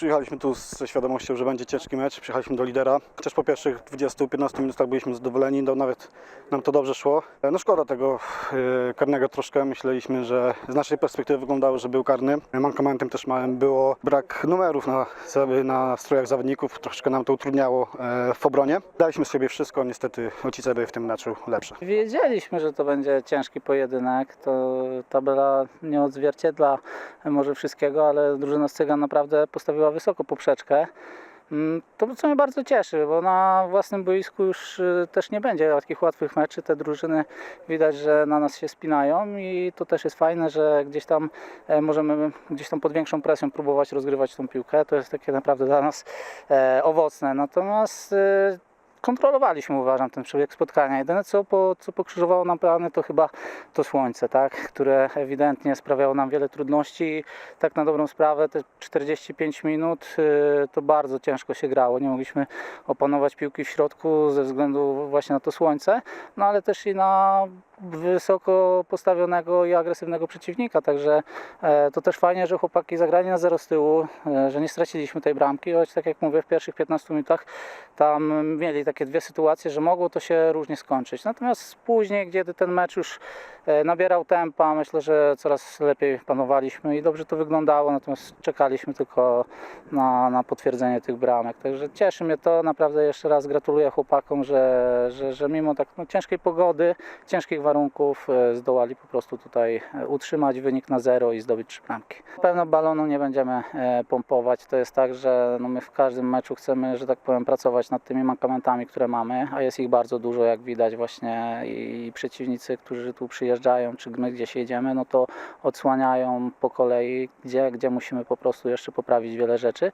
przyjechaliśmy tu ze świadomością, że będzie ciężki mecz. Przyjechaliśmy do lidera. Chociaż po pierwszych 20-15 minutach byliśmy zadowoleni, no nawet nam to dobrze szło. No szkoda tego e, karnego troszkę. Myśleliśmy, że z naszej perspektywy wyglądało, że był karny. Mankamentem też małym było brak numerów na, na strojach zawodników. Troszkę nam to utrudniało e, w obronie. Daliśmy z siebie wszystko. Niestety Ocice były w tym meczu lepsze. Wiedzieliśmy, że to będzie ciężki pojedynek. To tabela nie odzwierciedla może wszystkiego, ale drużyna z Cygan naprawdę postawiła wysoko poprzeczkę. Mm, To co mnie bardzo cieszy, bo na własnym boisku już y, też nie będzie takich łatwych meczy. Te drużyny widać, że na nas się spinają i to też jest fajne, że gdzieś tam e, możemy gdzieś tam pod większą presją próbować rozgrywać tą piłkę. To jest takie naprawdę dla nas e, owocne. Natomiast e, kontrolowaliśmy, uważam, ten przebieg spotkania. Jedyne, co, po, co pokrzyżowało nam plany, to chyba to słońce, tak? które ewidentnie sprawiało nam wiele trudności. Tak na dobrą sprawę, te 45 minut y, to bardzo ciężko się grało. Nie mogliśmy opanować piłki w środku ze względu właśnie na to słońce, no ale też i na wysoko postawionego i agresywnego przeciwnika, także e, to też fajnie, że chłopaki zagrali na zero z tyłu, e, że nie straciliśmy tej bramki, choć tak jak mówię, w pierwszych 15 minutach tam mieli takie dwie sytuacje, że mogło to się różnie skończyć. Natomiast później, kiedy ten mecz już e, nabierał tempa, myślę, że coraz lepiej panowaliśmy i dobrze to wyglądało, natomiast czekaliśmy tylko na, na potwierdzenie tych bramek. Także cieszy mnie to, naprawdę jeszcze raz gratuluję chłopakom, że, że, że mimo tak no, ciężkiej pogody, ciężkich warunków e, zdołali po prostu tutaj e, utrzymać wynik na zero i zdobyć trzy bramki. Na pewno balonu nie będziemy e, pompować. To jest tak, że no my w każdym meczu chcemy, że tak powiem, pracować nad tymi mankamentami, które mamy, a jest ich bardzo dużo, jak widać właśnie i przeciwnicy, którzy tu przyjeżdżają, czy my gdzieś jedziemy, no to odsłaniają po kolei, gdzie, gdzie musimy po prostu jeszcze poprawić wiele rzeczy.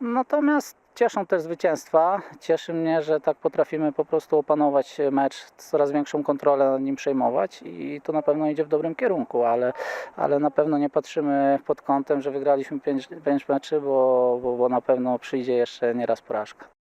Natomiast cieszą też zwycięstwa. Cieszy mnie, że tak potrafimy po prostu opanować mecz, coraz większą kontrolę nad nim przejmować i to na pewno idzie w dobrym kierunku, ale, ale na pewno nie patrzymy pod kątem, że wygraliśmy 5 meczy, bo, bo, bo na pewno przyjdzie jeszcze nieraz porażka.